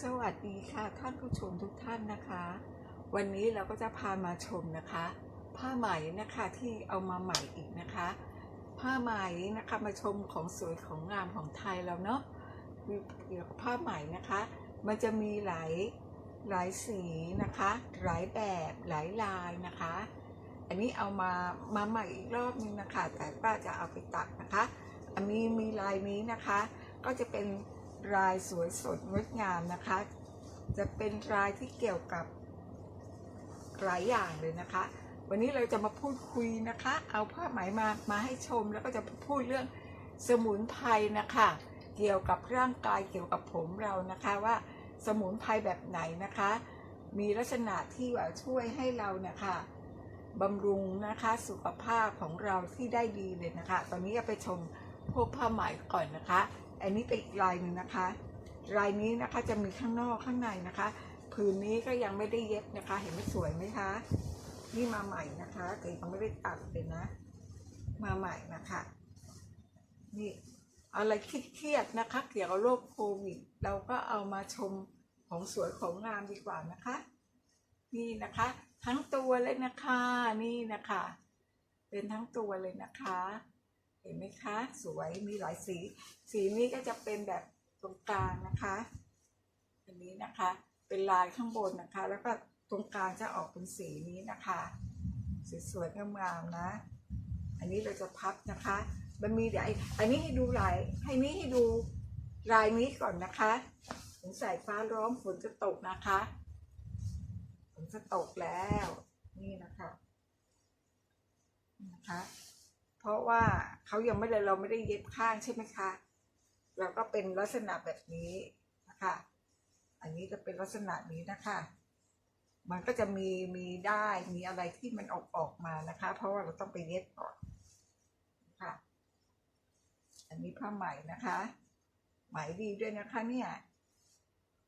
สวัสดีค่ะท่านผู้ชมทุกท่านนะคะ วันนี้เราก็จะพามาชมนะคะ ผ้าไหมนะคะที่เอามาใหม่อีกนะคะ ผ้าไหมนะคะมาชมของสวยของงามของไทยเราเนาะมีเกี่ยวกับผ้าไหมนะคะ มันจะมีหลายหลายสีนะคะ หลายแบบหลายลายนะคะ อันนี้เอามามาใหม่อีกรอบนึงนะคะแต่ป้าจะเอาไปตัดนะคะ อันนี้มีลายนี้นะคะ ก็จะเป็น ลายสวยสดงดงามนะคะ จะเป็นลายที่เกี่ยวกับหลายอย่างเลยนะคะ วันนี้เราจะมาพูดคุยนะคะ เอาผ้าไหมมามาให้ชมแล้วก็จะพูดเรื่องสมุนไพรนะคะ เกี่ยวกับร่างกายเกี่ยวกับผมเรานะคะว่าสมุนไพรแบบไหนนะคะ มีลักษณะที่ว่าช่วยให้เรานะคะบำรุงนะคะสุขภาพของเราที่ได้ดีเลยนะคะ ตอนนี้จะไปชมพวกผ้าไหมก่อนนะคะ อันนี้เป็นอีกลายหนึ่งนะคะ ลายนี้นะคะจะมีข้างนอกข้างในนะคะ ผืนนี้ก็ยังไม่ได้เย็บนะคะ เห็นไหมสวยไหมคะนี่มาใหม่นะคะแต่ยังไม่ได้ตัดเลยนะ มาใหม่นะคะนี่อะไรเครียดๆนะคะ เกี่ยวกับโรคโควิด เราก็เอามาชมของสวยของงามดีกว่านะคะ นี่นะคะ ทั้งตัวเลยนะคะ นี่นะคะ เป็นทั้งตัวเลยนะคะ เห็นไหมคะ สวยมีหลายสี สีนี้ก็จะเป็นแบบตรงกลางนะคะ อันนี้นะคะ เป็นลายข้างบนนะคะ แล้วก็ตรงกลางจะออกเป็นสีนี้นะคะสวยๆงามๆนะ อันนี้เราจะพับนะคะ มันมีเดี๋ยวอันนี้ให้ดูลายให้นี้ให้ดูลายนี้ก่อนนะคะสงสัยฟ้าร้องฝนจะตกนะคะฝนจะตกแล้ว นี่นะคะนะคะ เพราะว่าเขายังไม่ได้เราไม่ได้เย็บข้างใช่ไหมคะเราก็เป็นลักษณะแบบนี้นะคะ อันนี้จะเป็นลักษณะนี้นะคะ มันก็จะมีมีได้มีอะไรที่มันออกออกมานะคะ เพราะว่าเราต้องไปเย็บก่อนค่ะอันนี้ผ้าไหมนะคะไหมดีด้วยนะคะเนี่ย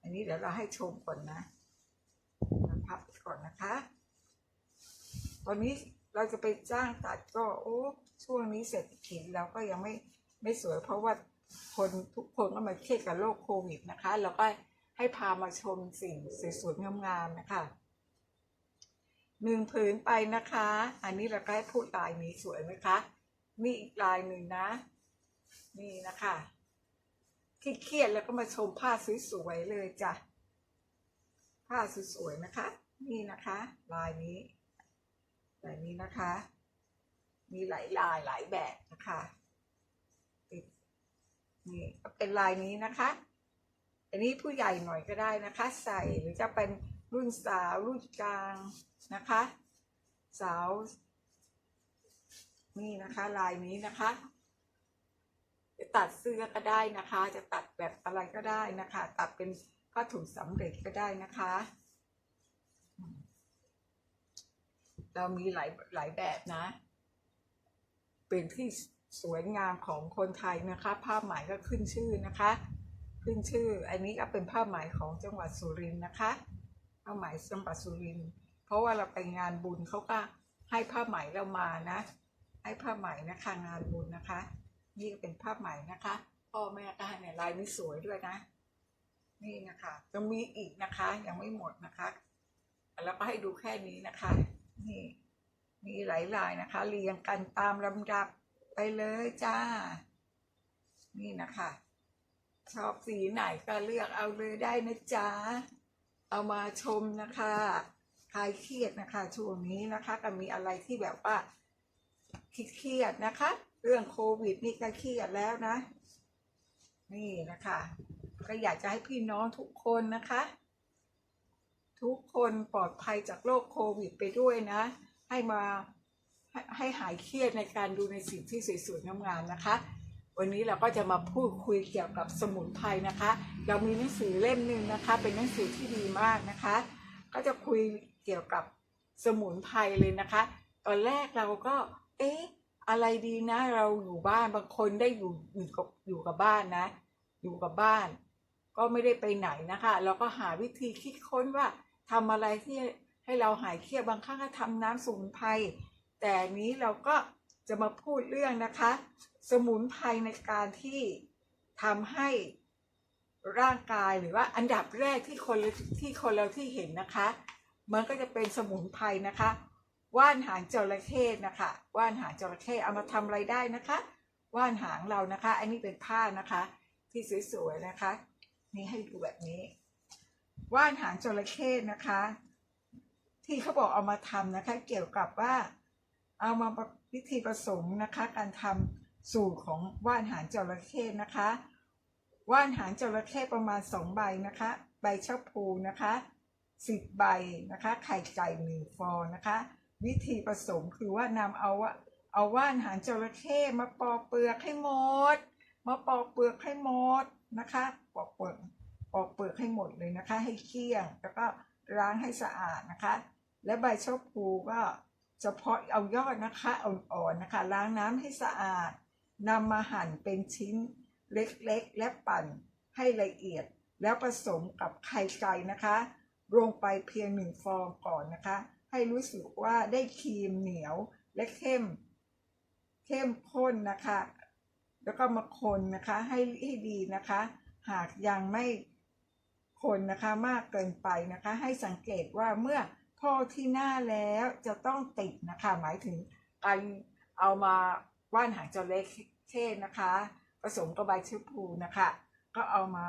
อันนี้เดี๋ยวเราให้ชมก่อนนะพับก่อนนะคะ ตอนนี้เราจะไปจ้างตัดก็โอ้ ช่วงนี้เศรษฐกิจเราก็ยังไม่ไม่สวย เพราะว่าคนทุกคนก็มาเครียดกับโรคโควิดนะคะ เราก็ให้พามาชมสิ่งสวยๆงามๆนะคะหนึ่งผืนไปนะคะ อันนี้เราก็ให้พูดลายนี้สวยไหมคะนี่อีกลายหนึ่งนะ นี่นะคะเครียดแล้วก็มาชมผ้าสวยๆเลยจ้ะผ้าสวยๆนะคะ นี่นะคะ ลายนี้ลายนี้นะคะ มีหลายลายหลายแบบนะคะนี่เป็นลายนี้นะคะ อันนี้ผู้ใหญ่หน่อยก็ได้นะคะ ใส่หรือจะเป็นรุ่นสาวรุ่นกลางนะคะ สาว นี่นะคะ ลายนี้นะคะ จะตัดเสื้อก็ได้นะคะ จะตัดแบบอะไรก็ได้นะคะ ตัดเป็นผ้าถุงสำเร็จก็ได้นะคะ เรามีหลายหลายแบบนะ เป็นที่สวยงามของคนไทยนะคะ ผ้าไหมก็ขึ้นชื่อนะคะ ขึ้นชื่อ อันนี้ก็เป็นผ้าไหมของจังหวัดสุรินทร์นะคะ ผ้าไหมจังหวัดสุรินทร์ เพราะว่าเราไปงานบุญเขาก็ให้ผ้าไหมเรามานะ ให้ผ้าไหมนะคะงานบุญนะคะ นี่ก็เป็นผ้าไหมนะคะ พ่อแม่ก็ให้เนี่ยลายนี้สวยด้วยนะ นี่นะคะยังมีอีกนะคะ ยังไม่หมดนะคะ แล้วก็ให้ดูแค่นี้นะคะ นี่ มีหลายลายนะคะ เรียงกันตามลำดับไปเลยจ้า นี่นะคะ ชอบสีไหนก็เลือกเอาเลยได้นะจ๊ะ เอามาชมนะคะคลายเครียดนะคะ ช่วงนี้นะคะก็มีอะไรที่แบบว่าคิดเครียดนะคะ เรื่องโควิดนี่ก็เครียดแล้วนะ นี่นะคะ ก็อยากจะให้พี่น้องทุกคนนะคะ ทุกคนปลอดภัยจากโรคโควิดไปด้วยนะ ให้มาให้ให้หายเครียดในการดูในสิ่งที่สวยๆงามๆนะคะ วันนี้เราก็จะมาพูดคุยเกี่ยวกับสมุนไพรนะคะ เรามีหนังสือเล่มหนึ่งนะคะ เป็นหนังสือที่ดีมากนะคะ ก็จะคุยเกี่ยวกับสมุนไพรเลยนะคะ ตอนแรกเราก็ เอ๊ะอะไรดีนะ เราอยู่บ้านบางคนได้อยู่อยู่กับอยู่กับบ้านนะ อยู่กับบ้าน ก็ไม่ได้ไปไหนนะคะ เราก็หาวิธีคิดค้นว่าทำอะไรที่ ให้เราหายเครียดบางครั้งก็ทำน้ำสมุนไพรแต่นนี้เราก็จะมาพูดเรื่องนะคะ สมุนไพรในการที่ทำให้ร่างกายหรือว่าอันดับแรกที่คนที่คนเราที่เห็นนะคะ มันก็จะเป็นสมุนไพรนะคะ ว่านหางจระเข้นะคะ ว่านหางจระเข้เอามาทำอะไรได้นะคะ ว่านหางเรานะคะ อันนี้เป็นผ้านะคะ ที่สวยๆนะคะ นี่ให้ดูแบบนี้ ว่านหางจระเข้นะคะ ที่เขาบอกเอามาทำนะคะ เกี่ยวกับว่า เอามาวิธีผสมนะคะ การทำสูตรของว่านหางจระเข้นะคะ ว่านหางจระเข้ประมาณสองใบนะคะ ใบชะพูนะคะสิบใบนะคะ ไข่ไก่หนึ่งฟองนะคะ วิธีผสมคือว่านำเอาว่าเอาว่านหางจระเข้มาปอกเปลือกให้หมด มาปอกเปลือกให้หมดนะคะปอกเปลือกปอกเปลือกให้หมดเลยนะคะ ให้เกลี้ยง แล้วก็ล้างให้สะอาดนะคะ และใบชะพูก็เฉพาะเอายอดนะคะอ่อนๆนะคะ ล้างน้ำให้สะอาดนำมาหั่นเป็นชิ้นเล็กๆ และปั่นให้ละเอียด แล้วผสมกับไข่ไก่นะคะลงไปเพียงหนึ่งฟองก่อนนะคะ ให้รู้สึกว่าได้ครีมเหนียวและเข้ม เข้มข้นนะคะ แล้วก็มาคนนะคะให้ให้ดีนะคะ หากยังไม่คนนะคะมากเกินไปนะคะ ให้สังเกตว่าเมื่อ พอที่หน้าแล้วจะต้องติดนะคะ หมายถึงการเอามาว่านหางจระเข้นะคะ ผสมกับใบชะพูนะคะ ก็เอามา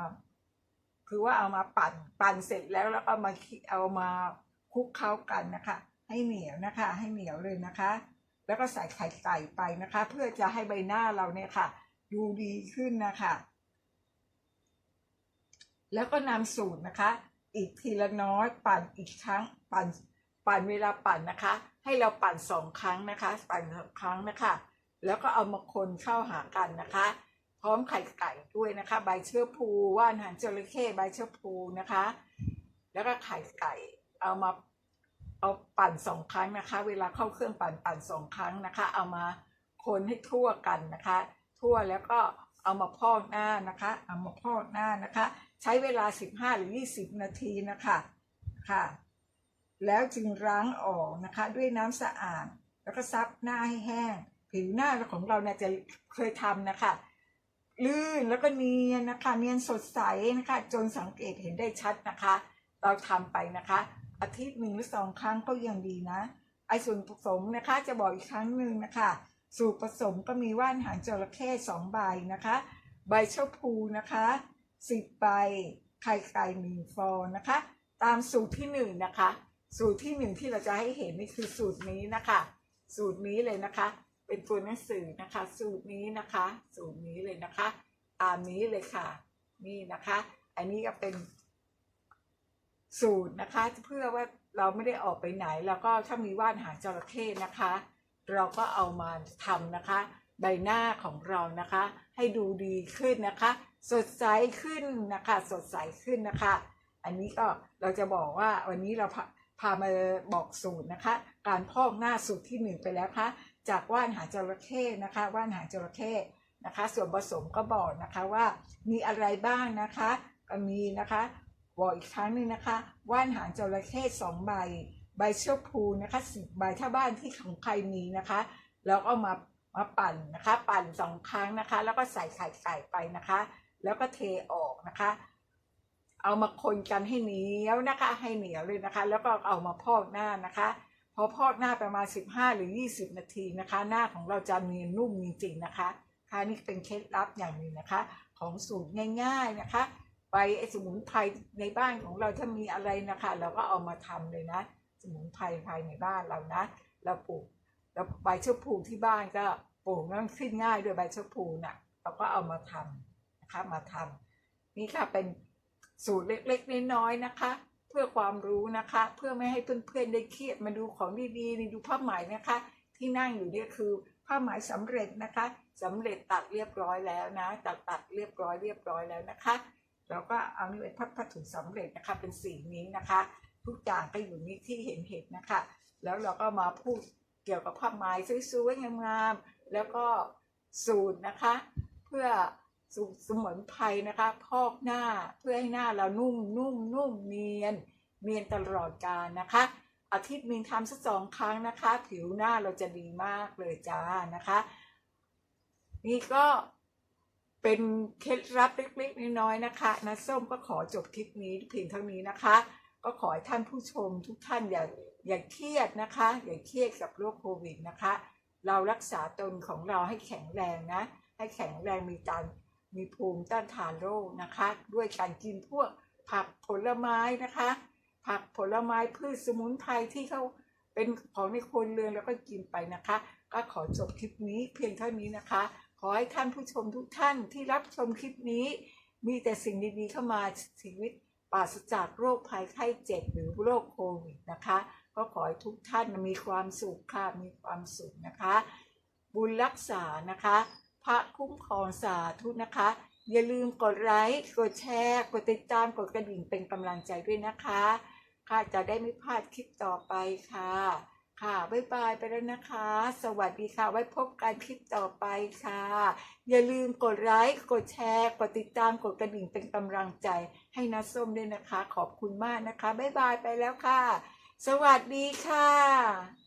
คือว่าเอามาปั่นปั่นเสร็จแล้วแล้วก็มาเอามาคลุกเคล้ากันนะคะ ให้เหนียวนะคะ ให้เหนียวเลยนะคะ แล้วก็ใส่ไข่ไก่ไปนะคะ เพื่อจะให้ใบหน้าเราเนี่ยค่ะ ดูดีขึ้นนะคะ แล้วก็นำสูตรนะคะ อีกทีละน้อย ปั่นอีกครั้ง ปั่น ปั่นเวลาปั่นนะคะ ให้เราปั่นสองครั้งนะคะ ปั่นสองครั้งนะคะ แล้วก็เอามาคนเข้าหากันนะคะ พร้อมไข่ไก่ด้วยนะคะ ใบเชื้อพูว่านหางจระเข้ใบเชื้อพูนะคะ แล้วก็ไข่ไก่เอามาเอาปั่นสองครั้งนะคะ เวลาเข้าเครื่องปั่นปั่นสองครั้งนะคะ เอามาคนให้ทั่วกันนะคะ ทั่วแล้วก็เอามาพอกหน้านะคะ เอามาพอกหน้านะคะ ใช้เวลา 15 หรือ 20 นาทีนะคะค่ะ แล้วจึงล้างออกนะคะ ด้วยน้ำสะอาด แล้วก็ซับหน้าให้แห้ง ผิวหน้าของเราเนี่ยจะเคยทำนะคะ ลื่นแล้วก็เนียนนะคะ เนียนสดใสนะคะ จนสังเกตเห็นได้ชัดนะคะ เราทำไปนะคะ อาทิตย์หนึ่งหรือสองครั้งก็ยังดีนะ ไอส่วนผสมนะคะจะบอกอีกครั้งหนึ่งนะคะสูตรผสมก็มีว่านหางจระเข้สองใบนะคะ ใบชะพูนะคะ สิบใบไข่ไก่หนึ่งฟองนะคะ ตามสูตรที่หนึ่งนะคะ สูตรที่หนึ่งที่เราจะให้เห็นนี่คือสูตรนี้นะคะ สูตรนี้เลยนะคะ เป็นตัวหนังสือนะคะ สูตรนี้นะคะ สูตรนี้เลยนะคะตามนี้เลยค่ะ นี่นะคะ อันนี้ก็เป็นสูตรนะคะ เพื่อว่าเราไม่ได้ออกไปไหน แล้วก็ถ้ามีว่านหางจระเข้นะคะ เราก็เอามาทำนะคะ ใบหน้าของเรานะคะ ให้ดูดีขึ้นนะคะ สดใสขึ้นนะคะ สดใสขึ้นนะคะ อันนี้ก็เราจะบอกว่าวันนี้เราพาพามาบอกสูตรนะคะ การพอกหน้าสูตรที่หนึ่งไปแล้วคะจากว่านหางจระเข้นะคะ ว่านหางจระเข้นะคะ ส่วนผสมก็บอกนะคะว่ามีอะไรบ้างนะคะก็มีนะคะบอกอีกครั้งหนึ่งนะคะ ว่านหางจระเข้สองใบ ใบเชือกพูนะคะสิบใบถ้าบ้านที่ของใครมีนะคะ แล้วก็มา มาปั่นนะคะ ปั่นสองครั้งนะคะ แล้วก็ใส่ไข่ไก่ไปนะคะ แล้วก็เทออกนะคะ เอามาคนกันให้เหนียวนะคะ ให้เหนียวเลยนะคะ แล้วก็เอามาพอกหน้านะคะพอพอกหน้าประมาณ 15 หรือ 20 นาทีนะคะ หน้าของเราจะเนียนนุ่มจริงๆนะคะค่ะนี่เป็นเคล็ดลับอย่างหนึ่งนะคะ ของสูตรง่าย ๆนะคะไปไอสมุนไพรในบ้านของเราถ้ามีอะไรนะคะ เราก็เอามาทำเลยนะ สมุนไพรภายในบ้านเรานะ เราปลูก เราใบเชื้อผูที่บ้านก็ปลูกมันขึ้นง่ายด้วยใบเชื้อผูน่ะเราก็เอามาทำนะคะมาทำนี่ค่ะเป็นสูตรเล็กๆน้อยๆนะคะ เพื่อความรู้นะคะ เพื่อไม่ให้เพื่อนๆได้เครียดมาดูของดีๆนี่ดูผ้าไหมนะคะ ที่นั่งอยู่เนี่ยคือผ้าไหมสำเร็จนะคะสำเร็จตัดเรียบร้อยแล้วนะ ตัดตัดเรียบร้อยเรียบร้อยแล้วนะคะเราก็เอานี่เป็นพัดถุงสำเร็จนะคะเป็นสีนี้นะคะ ทุกอย่างก็อยู่นี่ที่เห็นเห็นนะคะ แล้วเราก็มาพูด เกี่ยวกับผ้าไหมสวยๆงามๆแล้วก็สูตรนะคะ เพื่อสูตรสมุนไพรนะคะพอกหน้าเพื่อให้หน้าเรานุ่มนุ่มนุ่มเนียนเนียนตลอดกาลนะคะอาทิตย์หนึ่งทำสักสองครั้งนะคะ ผิวหน้าเราจะดีมากเลยจ้านะคะ นี่ก็เป็นเคล็ดลับเล็กๆน้อยๆนะคะนะส้มก็ขอจบคลิปนี้เพียงเท่านี้นะคะ ก็ขอให้ท่านผู้ชมทุกท่านอย่า อย่าเครียดนะคะ อย่าเครียดกับโรคโควิดนะคะ เรารักษาตนของเราให้แข็งแรงนะ ให้แข็งแรงมีการมีภูมิต้านทานโรคนะคะ ด้วยการกินพวกผักผลไม้นะคะ ผักผลไม้พืชสมุนไพรที่เขาเป็นของในครัวเรือนแล้วก็กินไปนะคะ ก็ขอจบคลิปนี้เพียงเท่านี้นะคะ ขอให้ท่านผู้ชมทุกท่านที่รับชมคลิปนี้ มีแต่สิ่งดีๆเข้ามาชีวิตปราศจากโรคภัยไข้เจ็บหรือโรคโควิดนะคะ ก็ขอให้ทุกท่านมีความสุขค่ะ มีความสุขนะคะ บุญรักษานะคะ พระคุ้มครองสาธุนะคะ อย่าลืมกดไลค์ กดแชร์ กดติดตาม กดกระดิ่งเป็นกำลังใจด้วยนะคะ ค่ะจะได้ไม่พลาดคลิปต่อไปค่ะ ค่ะ บ๊ายบายไปแล้วนะคะ สวัสดีค่ะ ไว้พบกันคลิปต่อไปค่ะ อย่าลืมกดไลค์ กดแชร์ กดติดตาม กดกระดิ่งเป็นกำลังใจ ให้นาส้มด้วยนะคะ ขอบคุณมากนะคะ บ๊ายบายไปแล้วค่ะ สวัสดีค่ะ